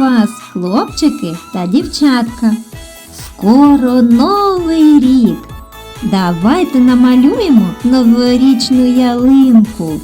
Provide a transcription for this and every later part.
вас, хлопчики та дівчатка. Скоро новий рік. Давайте намалюємо новорічну ялинку.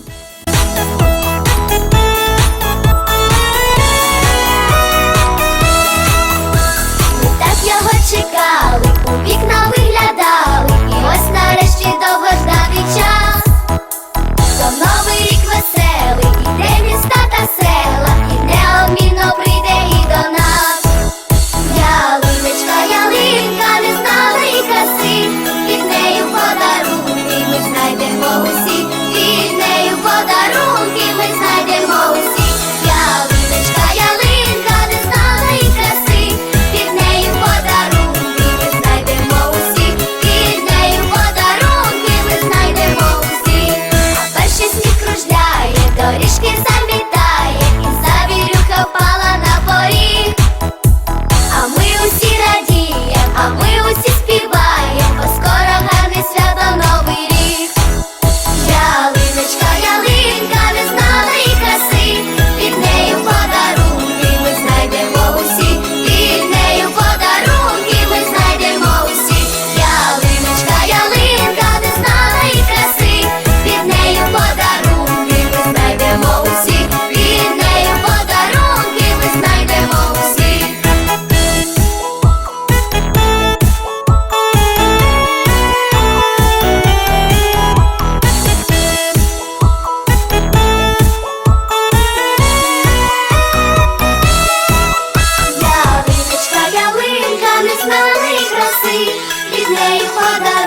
meio rodando.